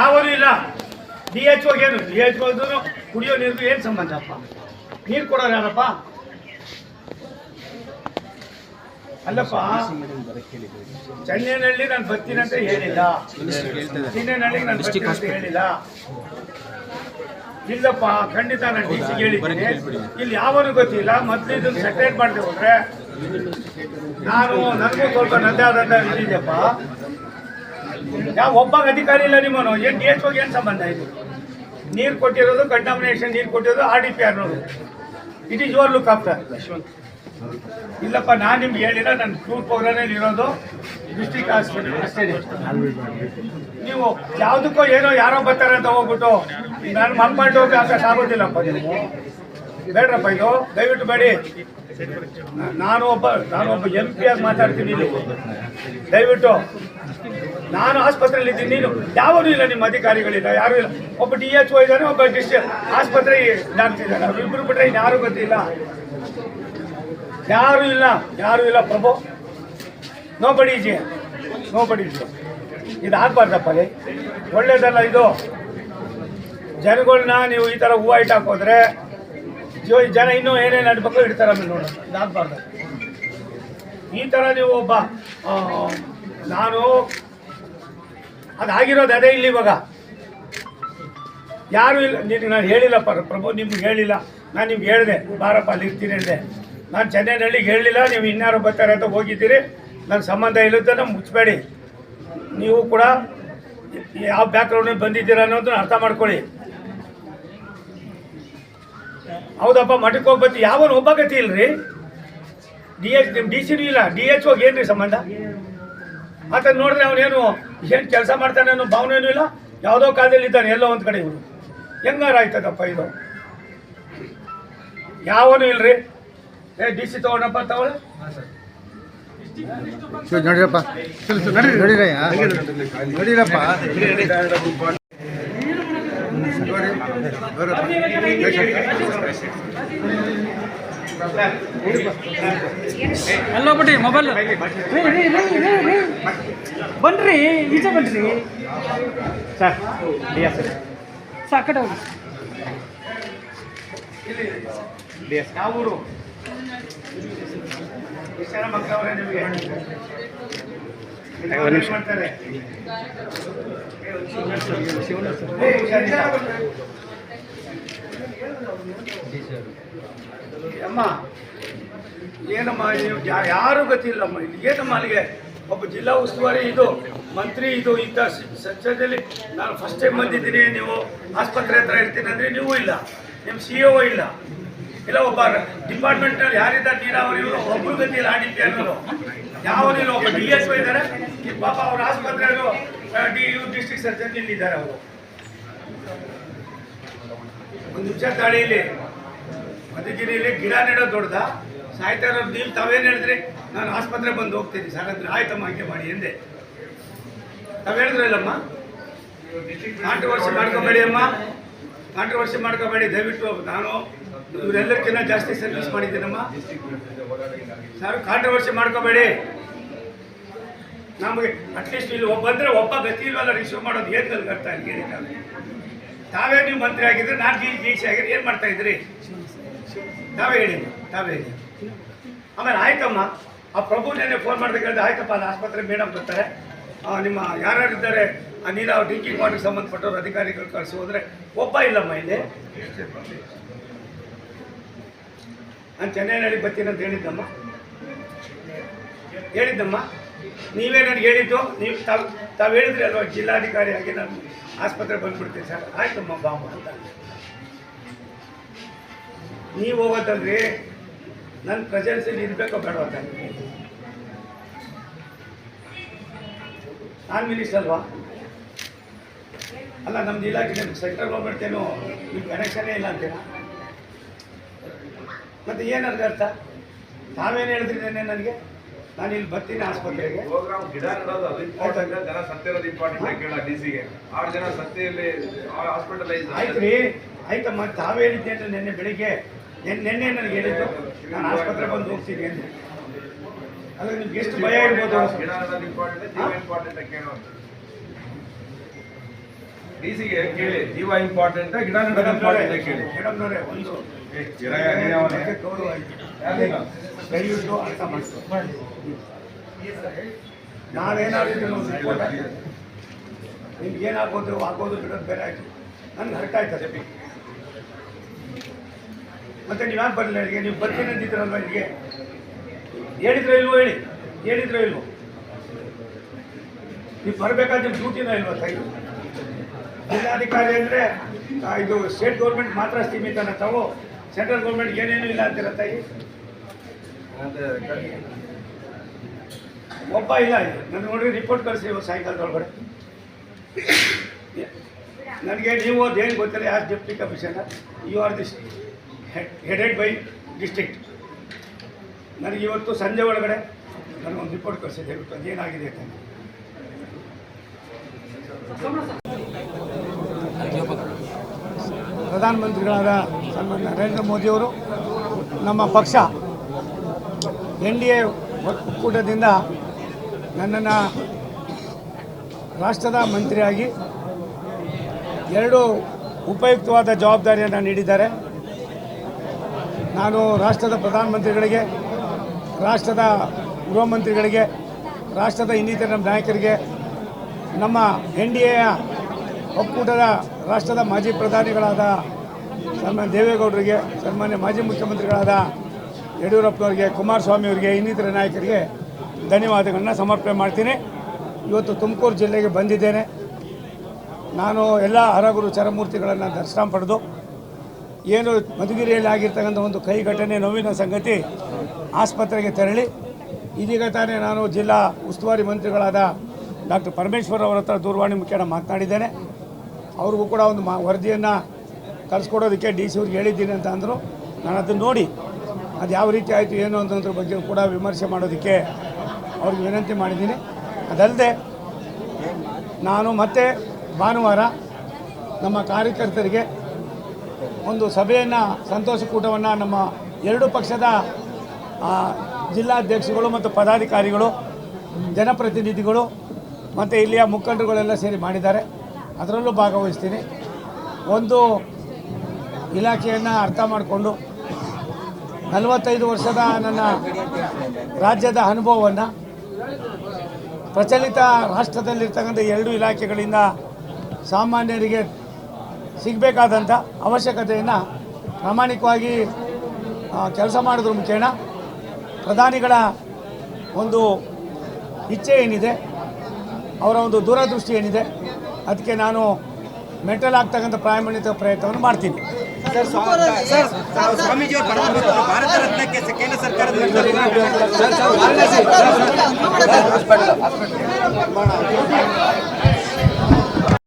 ಯಾವನು ಇಲ್ಲ. D H ಏನು? ಡಿ ಎಚ್ ಕುಡಿಯೋ ನೀರಿಗೂ ಏನು ಸಂಬಂಧಪ್ಪ ನೀರು ಕೊಡೋರು ಯಾರಪ್ಪ? ಅಲ್ಲಪ್ಪ ಚೆನ್ನೈನಲ್ಲಿ ನಾನು ಬರ್ತೀನಿ ಅಂತ ಹೇಳಿಲ್ಲ. ಚೆನ್ನೈನಲ್ಲಿ ನಾನು ಬರ್ತೀನಿ ಅಂತ ಹೇಳಿಲ್ಲ. ಇಲ್ಲಪ್ಪ ಖಂಡಿತ ನಾನು ಡಿ ಸಿ ಹೇಳಿದ್ದೀನಿ. ಇಲ್ಲಿ ಯಾವನು ಗೊತ್ತಿಲ್ಲ. ಮೊದಲು ಇದನ್ನು ಸೆಟರೇಟ್ ಮಾಡದೆ ಹೋದ್ರೆ ನಾನು ನನಗೂ ಸ್ವಲ್ಪ ನದ್ದೆ ಆದಂತ ಇದಿದೆಯಪ್ಪ ಯಾವ ಒಬ್ಬ ಅಧಿಕಾರಿ ಇಲ್ಲ ನಿಮ್ಮನು ಏನು ಡಿ ಎಚ್ ಏನು ಸಂಬಂಧ ಇದೆ? ನೀರು ಕೊಟ್ಟಿರೋದು ಕಂಟಾಮಿನೇಷನ್ ನೀರು ಕೊಟ್ಟಿರೋದು R D P ಆರ್ನವರು it is your look after ಇಲ್ಲಪ್ಪ, ನಾನು ನಿಮ್ಗೆ ಹೇಳಿಲ್ಲ ನನ್ನ ಟೂರ್ ಪ್ರೋಗ್ರಾಮಲ್ಲಿ ಇರೋದು ಡಿಸ್ಟಿಕ್ ಹಾಸ್ಪಿಟಲ್ ಅಷ್ಟೇ ನೀವು ಯಾವುದಕ್ಕೋ ಏನೋ ಯಾರೋ ಬರ್ತಾರೆ ಅಂತ ಹೋಗ್ಬಿಟ್ಟು, ನಾನು ಮನ್ಕೊಂಡು ಹೋಗಿ ಆಗೋದಿಲ್ಲಪ್ಪ ನೀವು ಬೇಡ್ರಪ್ಪ, ಇದು ದಯವಿಟ್ಟು ಬೇಡಿ. ನಾನು ಒಬ್ಬ ನಾನು ಒಬ್ಬ ಎಂ ಪಿ ಆಗಿ ಮಾತಾಡ್ತೀನಿ ದಯವಿಟ್ಟು. ನಾನು ಆಸ್ಪತ್ರೆಯಲ್ಲಿ ಇದ್ದೀನಿ. ನೀನು ಯಾವನೂ ಇಲ್ಲ, ನಿಮ್ಮ ಅಧಿಕಾರಿಗಳಿಲ್ಲ ಯಾರು ಇಲ್ಲ. ಒಬ್ಬ ಡಿ ಎಚ್ ಓ ಇದ್ದಾನೆ, ಒಬ್ಬ ಡಿಸ್ಟ್ರಿಕ್ಟ್ ಆಸ್ಪತ್ರೆ ಡಾಕ್ಟರ್ ಇದ್ದಾನೆ ಅವ್ರಿಬ್ರು ಬಿಟ್ರೆ ಯಾರು ಗೊತ್ತಿಲ್ಲ. ಯಾರು ಇಲ್ಲ ಯಾರು ಇಲ್ಲ, Prabhu. Nobody ji nobody ji ಇದು ಆಗ್ಬಾರ್ದಪ್ಪ ಲೇ. ಒಳ್ಳೇದಲ್ಲ ಇದು. ಜನಗಳನ್ನ ನೀವು ಈ ಥರ ಹೂವು ಐಟ್ ಹಾಕೋದ್ರೆ ಜೋ- ಜನ ಇನ್ನೂ ಏನೇನು ನಡ್ಬೇಕು ಇಡ್ತಾರೆ ಆಮೇಲೆ ನೋಡೋಣ. ಇದಾಗಬಾರ್ದು ಈ ಥರ ನೀವು ಒಬ್ಬ ನಾನು ಅದಾಗಿರೋದು ಅದೇ ಇಲ್ಲಿ ಇವಾಗ. ಯಾರು ಇಲ್ಲ ನಿನಗೆ ನಾನು ಹೇಳಿಲ್ಲಪ್ಪ, ಪ್ರಭು ನಿಮ್ಗೆ ಹೇಳಿಲ್ಲ. ನಾನು ನಿಮ್ಗೆ ಹೇಳಿದೆ, ಬಾರಪ್ಪ, ಅಲ್ಲಿ ಇರ್ತೀನಿ ಅಂದೆ. ನಾನು ಚೆನ್ನೈನಳ್ಳಿಗೆ ಹೇಳಿಲ್ಲ, ನೀವು ಇನ್ಯಾರು ಬರ್ತಾರೆ ಅಂತ ಹೋಗಿದ್ದೀರಿ. ನನ್ನ ಸಂಬಂಧ ಇಲ್ಲದನ್ನ ಮುಚ್ಚಬೇಡಿ ನೀವು ಕೂಡ ಯಾವ ಬ್ಯಾಕ್ಗ್ರೌಂಡ್ ಬಂದಿದ್ದೀರ ಅನ್ನೋದನ್ನ ಅರ್ಥ ಮಾಡ್ಕೊಳ್ಳಿ. ಹೌದಪ್ಪ, ಮಠಕ್ಕೆ ಹೋಗ್ಬತ್ತಿ ಯಾವನು ಒಬ್ಬ ಗತಿ ಇಲ್ರಿ? ಡಿ ಎಚ್ ಡಿ ಸಿನೂ ಇಲ್ಲ. ಡಿ ಎಚ್ ಹೋಗಿ ಏನ್ರಿ ಸಂಬಂಧ? ಆತ ನೋಡಿದ್ರೆ ಅವನೇನು ಏನು ಕೆಲಸ ಮಾಡ್ತಾನೆ ಅನ್ನೋ ಏನು ಇಲ್ಲ. ಯಾವುದೋ ಕಾಲದಲ್ಲಿ ಇದ್ದಾನೆ, ಎಲ್ಲೋ ಒಂದು ಕಡೆ ಇವರು ಹೆಂಗಾರ ಆಯ್ತದಪ್ಪ ಇದು? ಯಾವನು ಇಲ್ರಿ? ಏ ಡಿ ಸಿ ತಗೊಂಡಪ್ಪ ತಗೊಳ್ಳಿ. ನಡೀರಪ್ಪ. ನೋಡಿರಪ್ಪ. ಬಿಟ್ಟಿ ಮೊಬೈಲ್ ಬನ್ರಿ ಈಚೆ ಬನ್ರಿ ಸರ್ ಡಿ ಎಸ್ ಸರ್ ಕಡೆ ಹೋಗಿ ಯಾವ ಊರು ಅಮ್ಮ, ಏನಮ್ಮ ನೀವು ಯಾರೂ ಗೊತ್ತಿಲ್ಲಮ್ಮ ಇಲ್ಲಿ? ಏನಮ್ಮ ಅಲ್ಲಿಗೆ? ಒಬ್ಬ ಜಿಲ್ಲಾ ಉಸ್ತುವಾರಿ ಇದು, ಮಂತ್ರಿ ಇದು, ಇಂಥ ಸತ್ಯದಲ್ಲಿ ನಾನು ಫಸ್ಟ್ ಟೈಮ್ ಬಂದಿದ್ದೀನಿ. ನೀವು ಆಸ್ಪತ್ರೆ ಹತ್ರ ಇರ್ತೀನಿ ಅಂದ್ರೆ ನೀವು ಇಲ್ಲ. ನಿಮ್ಮ ಸಿ ಒ ಇಲ್ಲ. ಇಲ್ಲ, ಒಬ್ಬ ಡಿಪಾರ್ಟ್ಮೆಂಟ್ನಲ್ಲಿ ಯಾರಿದ್ದಾರೆ ನೀರಾವರಿ ಒಬ್ಬರು ಗತಿಯಿಲ್ಲ ಆರ್ ಡಿ ಪಿ ಅನ್ನೋರು ಒಬ್ಬ ಡಿ ಎಸ್ ಒ ಇದ್ದಾರೆ ಪಾಪ ಅವ್ರ ಆಸ್ಪತ್ರೆ ಡಿ ಯು ಡಿಸ್ಟ್ರಿಕ್ಟ್ ಸರ್ಜನ್ ಇಲ್ಲಿದ್ದಾರೆ ಅವರು. ಒಂದು ನಿಮಿಷ ತಾಳಿ ಇಲ್ಲಿ. ಮಧುಗಿರಿಯಲ್ಲಿ ಗಿಡ ನೆಡೋದು ದೊಡ್ಡದ. ಸಾಯ್ತಾ ಇರೋದು ನೀವು ತಾವೇನು ಹೇಳಿದ್ರಿ? ನಾನು ಆಸ್ಪತ್ರೆ ಬಂದು ಹೋಗ್ತೀನಿ. ಸಾಕಂದ್ರೆ ಆಯ್ತಮ್ಮ ಹಾಗೆ ಮಾಡಿ ಎಂದೆ. ತಾವು ಹೇಳಿದ್ರಲ್ಲಮ್ಮ ಕಾಂಟ್ರವರ್ಸಿ ಮಾಡ್ಕೋಬೇಡಿ ಅಮ್ಮ. ಕಾಂಟ್ರವರ್ಸಿ ಮಾಡ್ಕೋಬೇಡಿ. ದಯವಿಟ್ಟು ನಾನು ಇವರೆಲ್ಲಕ್ಕಿಂತ ಜಾಸ್ತಿ ಸರ್ವಿಸ್ ಮಾಡಿದ್ದೀನಮ್ಮ. ಸರ್ ಕಾಂಟ್ರವರ್ಸಿ ಮಾಡ್ಕೋಬೇಡಿ. ನಮಗೆ ಅಟ್ಲೀಸ್ಟ್ ಇಲ್ಲಿ ಒಬ್ಬ ಬಂದರೆ ಒಬ್ಬ ಗತಿ ಇಲ್ವಲ್ಲ ರಿಸೀವ್ ಮಾಡೋದು ಏನು ಇಲ್ಲಿ ಹೇಳಿ ತಾವೇ. ನೀವು ಮಂತ್ರಿ ಆಗಿದ್ರೆ ನಾನು ಜಿ ಜಿ ಸಿ ಆಗಿದ್ರೆ ಏನು ಮಾಡ್ತಾ ಇದ್ರಿ ತಾವೇ ಹೇಳಿ ತಾವೇ ಹೇಳಿ. ಆಮೇಲೆ ಆಯ್ತಮ್ಮ, ಆ ಪ್ರಭು ನೆನೆ ಫೋನ್ ಮಾಡಿದಾಗ ಕೇಳಿದ್ರೆ ಆಯ್ತಪ್ಪ, ಅಲ್ಲಿ ಆಸ್ಪತ್ರೆ ಮೇಡಮ್ ಬರ್ತಾರೆ. ನಿಮ್ಮ ಯಾರ್ಯಾರು ಇದ್ದಾರೆ ನೀರಾವರಿ ಡ್ರಿಂಕಿಂಗ್ ವಾಟರ್ಗೆ ಸಂಬಂಧಪಟ್ಟವ್ರು ಅಧಿಕಾರಿಗಳು ಕಳಿಸಿ ಹೋದರೆ ಒಬ್ಬ ಇಲ್ಲಮ್ಮ ಇಲ್ಲಿ. ನಾನು ಚೆನ್ನೈನಲ್ಲಿ ಬರ್ತೀನಿ ಅಂತ ಹೇಳಿದ್ದಮ್ಮ. ಹೇಳಿದ್ದಮ್ಮ. ನೀವೇ ನನಗೆ ಹೇಳಿದ್ದು, ನೀವು ತಾವು ತಾವು ಹೇಳಿದ್ರಿ ಅಲ್ವಾ ಜಿಲ್ಲಾಧಿಕಾರಿಯಾಗಿ ನಾನು ಆಸ್ಪತ್ರೆ ಬಂದ್ಬಿಡ್ತೀನಿ ಸರ್. ಆಯ್ತಮ್ಮ ಬಾಂಬ ಅಂತ. ನೀವು ಹೋಗೋದಲ್ರಿ ನನ್ನ ಪ್ರೆಸೆನ್ಸಲ್ಲಿ ಇರಬೇಕೋ ಬೇಡ ಅಂತ. ನಾನು ಮಿನಿಸ್ಟರ್ ಅಲ್ವಾ? ಅಲ್ಲ, ನಮ್ದು ಇಲಾಖೆ ಸೆಂಟ್ರಲ್ ಗೌರ್ಮೆಂಟ್ ಏನು ನಿಮ್ಗೆ ಕನೆಕ್ಷನೇ ಇಲ್ಲ ಅಂತೀರಾ? ಮತ್ತೆ ಏನರ್ಥ ಅರ್ಥ ತಾವೇನು ಹೇಳಿದ್ರಿ ನಿನ್ನೆ ನನಗೆ? ನಾನು ಇಲ್ಲಿ ಬರ್ತೀನಿ ಆಸ್ಪತ್ರೆಗೆ. ಗಿಡ ನೆಡೋದು ಇಂಪಾರ್ಟೆಂಟ್ ಜನ ಸತ್ತಿರೋದು ಇಂಪಾರ್ಟೆಂಟ್ ಕೇಳ ಡಿ ಸಿಗೆ ಆರು ಜನ ಸತ್ತಿಯಲ್ಲಿ ಹಾಸ್ಪಿಟಲೈಸ್ ಆಯ್ತು ರೀ. ಆಯ್ತಮ್ಮ ತಾವೇ ಹೇಳಿದ್ದೆ ಅಂದ್ರೆ ನಿನ್ನೆ ಬೆಳಿಗ್ಗೆ. ನೆನ್ನೆ ನನಗೆ ಹೇಳಿದ್ದು. ನಾನು ಆಸ್ಪತ್ರೆ ಬಂದು ಹೋಗ್ತೀನಿ ಅಂದ್ರೆ ಅಲ್ಲ ನಿಮ್ಗೆ ಎಷ್ಟು ಭಯ ಇರ್ಬೋದು. ಗಿಡ ನೆಡೋದು ಇಂಪಾರ್ಟೆಂಟ್ ಜೀವ ಇಂಪಾರ್ಟೆಂಟ್ ಕೇಳೋ ಡಿ ಸಿಗೆ ಕೇಳಿ ಜೀವ ಇಂಪಾರ್ಟೆಂಟ್ ಗಿಡ ನೆಡೋದು ಇಂಪಾರ್ಟೆಂಟ್ ಕೇಳಿ? ದಯವಿಟ್ಟು ಅರ್ಥ ರಿಪೋರ್ಟ್ ಹಾಕಿದ್ರೆ ನಿಮ್ಗೆ ಏನು ಹಾಕೋದು ಹಾಕೋದು ಬಿಡೋದು ಬೇರೆ ಆಯ್ತು. ನನ್ಗೆ ಹರ್ಟ್ ಆಯ್ತದೆ ಮತ್ತೆ ನೀವು ಯಾಕೆ ಬರಲಿಲ್ಲ ಇಲ್ಲಿಗೆ? ನೀವು ಬರ್ತೀನಿ ಅಂತಿದ್ರಲ್ವ ಇಲ್ಲಿಗೆ? ಹೇಳಿದ್ರೆ ಇಲ್ವೋ ಹೇಳಿ? ಹೇಳಿದ್ರೆ ಇಲ್ವೋ? ನೀವು ಬರಬೇಕಾದ್ರೆ ನಿಮ್ಮ ಡ್ಯೂಟಿನ ಇಲ್ವಾ ತಾಯಿ? ಜಿಲ್ಲಾಧಿಕಾರಿ ಅಂದರೆ ಇದು ಸ್ಟೇಟ್ ಗೌರ್ಮೆಂಟ್ ಮಾತ್ರ ಸೀಮಿತನ ತಾವು ಸೆಂಟ್ರಲ್ ಗೌರ್ಮೆಂಟ್ ಏನೇನು ಇಲ್ಲ ಅಂತೀರ ತಾಯಿ? ಒಬ್ಬ ಇಲ್ಲ ನಾನು ನನ್ನ ನೋಡಿ ರಿಪೋರ್ಟ್ ಕಳಿಸಿ ಸಾಯಂಕಾಲದೊಳಗಡೆ. ನನಗೆ ನೀವು ಅದೇನು ಗೊತ್ತಿಲ್ಲ, ಯಾರು deputy commissioner you are this headed by district ನನಗೆ ಇವತ್ತು ಸಂಜೆ ಒಳಗಡೆ ನನಗೊಂದು ರಿಪೋರ್ಟ್ ದಯವಿಟ್ಟು ಅದೇನಾಗಿದೆ ಅಂತ. ಪ್ರಧಾನಮಂತ್ರಿಗಳಾದ ಸನ್ಮಾನ್ಯ ನರೇಂದ್ರ ಮೋದಿಯವರು ನಮ್ಮ ಪಕ್ಷ ಎನ್ ಡಿ ಎ ಒಕ್ಕೂಟದಿಂದ ನನ್ನನ್ನು ರಾಷ್ಟ್ರದ ಮಂತ್ರಿಯಾಗಿ ಎರಡು ಉಪಯುಕ್ತವಾದ ಜವಾಬ್ದಾರಿಯನ್ನು ನೀಡಿದ್ದಾರೆ. ನಾನು ರಾಷ್ಟ್ರದ ಪ್ರಧಾನಮಂತ್ರಿಗಳಿಗೆ, ರಾಷ್ಟ್ರದ ಗೃಹ ಮಂತ್ರಿಗಳಿಗೆ ರಾಷ್ಟ್ರದ ಇನ್ನಿತರ ನಾಯಕರಿಗೆ, ನಮ್ಮ ಎನ್ ಡಿ ಎಯ ಒಕ್ಕೂಟದ ರಾಷ್ಟ್ರದ ಮಾಜಿ ಪ್ರಧಾನಿಗಳಾದ ಸನ್ಮಾನ್ಯ ದೇವೇಗೌಡರಿಗೆ, ಸನ್ಮಾನ್ಯ ಮಾಜಿ ಮುಖ್ಯಮಂತ್ರಿಗಳಾದ ಯಡಿಯೂರಪ್ಪನವರಿಗೆ, ಕುಮಾರಸ್ವಾಮಿ ಅವರಿಗೆ, ಇನ್ನಿತರ ನಾಯಕರಿಗೆ ಧನ್ಯವಾದಗಳನ್ನ ಸಮರ್ಪಣೆ ಮಾಡ್ತೀನಿ. ಇವತ್ತು ತುಮಕೂರು ಜಿಲ್ಲೆಗೆ ಬಂದಿದ್ದೇನೆ. ನಾನು ಎಲ್ಲ ಹರಗುರು ಚರಮೂರ್ತಿಗಳನ್ನು ದರ್ಶನ ಪಡೆದು ಏನು ಮಧುಗಿರಿಯಲ್ಲಿ ಆಗಿರ್ತಕ್ಕಂಥ ಒಂದು ಕೈ ಘಟನೆ ನೋವಿನ ಸಂಗತಿ ಆಸ್ಪತ್ರೆಗೆ ತೆರಳಿ, ಇದೀಗ ತಾನೇ ನಾನು ಜಿಲ್ಲಾ ಉಸ್ತುವಾರಿ ಮಂತ್ರಿಗಳಾದ ಡಾಕ್ಟರ್ ಪರಮೇಶ್ವರ್ ಅವರ ಹತ್ರ ದೂರವಾಣಿ ಮುಖೇನ ಮಾತನಾಡಿದ್ದೇನೆ. ಅವ್ರಿಗೂ ಕೂಡ ಒಂದು ಮಾ ವರದಿಯನ್ನು ಕಳಿಸ್ಕೊಡೋದಕ್ಕೆ ಡಿ ಸಿ ಅವ್ರಿಗೆ ಹೇಳಿದ್ದೀನಿ ಅಂತ ಅಂದರು. ನಾನು ಅದನ್ನು ನೋಡಿ ಅದು ಯಾವ ರೀತಿ ಆಯಿತು, ಏನು ಅಂತಂದ್ರ ಬಗ್ಗೆ ಕೂಡ ವಿಮರ್ಶೆ ಮಾಡೋದಕ್ಕೆ ಅವ್ರಿಗೆ ವಿನಂತಿ ಮಾಡಿದ್ದೀನಿ. ಅದಲ್ಲದೆ ನಾನು ಮತ್ತೆ ಭಾನುವಾರ ನಮ್ಮ ಕಾರ್ಯಕರ್ತರಿಗೆ ಒಂದು ಸಭೆಯನ್ನು, ಸಂತೋಷ ಕೂಟವನ್ನು ನಮ್ಮ ಎರಡು ಪಕ್ಷದ ಜಿಲ್ಲಾಧ್ಯಕ್ಷಗಳು ಮತ್ತು ಪದಾಧಿಕಾರಿಗಳು, ಜನಪ್ರತಿನಿಧಿಗಳು ಮತ್ತು ಇಲ್ಲಿಯ ಮುಖಂಡರುಗಳೆಲ್ಲ ಸೇರಿ ಮಾಡಿದ್ದಾರೆ. ಅದರಲ್ಲೂ ಭಾಗವಹಿಸ್ತೀನಿ. ಒಂದು ಇಲಾಖೆಯನ್ನು ಅರ್ಥ ಮಾಡಿಕೊಂಡು ನಲವತ್ತೈದು ವರ್ಷದ ನನ್ನ ರಾಜ್ಯದ ಅನುಭವವನ್ನು ಪ್ರಚಲಿತ ರಾಷ್ಟ್ರದಲ್ಲಿರ್ತಕ್ಕಂಥ ಎರಡು ಇಲಾಖೆಗಳಿಂದ ಸಾಮಾನ್ಯರಿಗೆ ಸಿಗಬೇಕಾದಂಥ ಅವಶ್ಯಕತೆಯನ್ನು ಪ್ರಾಮಾಣಿಕವಾಗಿ ಕೆಲಸ ಮಾಡೋದ್ರ ಮುಖೇನ. ಪ್ರಧಾನಿಗಳ ಒಂದು ಇಚ್ಛೆ ಏನಿದೆ ಅವರ ಒಂದು ದೂರದೃಷ್ಟಿ ಏನಿದೆ ಅದಕ್ಕೆ ನಾನು ಮೆಟಲ್ ಆಗ್ತಕ್ಕಂಥ ಪ್ರಾಯ ಪ್ರಯತ್ನವನ್ನು ಮಾಡ್ತೀನಿ. ಸರ್ ಸ್ವಾಮೀಜಿ ಅವರು ಕರ್ಕೊಂಡು ಭಾರತ ರತ್ನಕ್ಕೆ ಕೇಂದ್ರ ಸರ್ಕಾರದ ನಿರ್ಧಾರ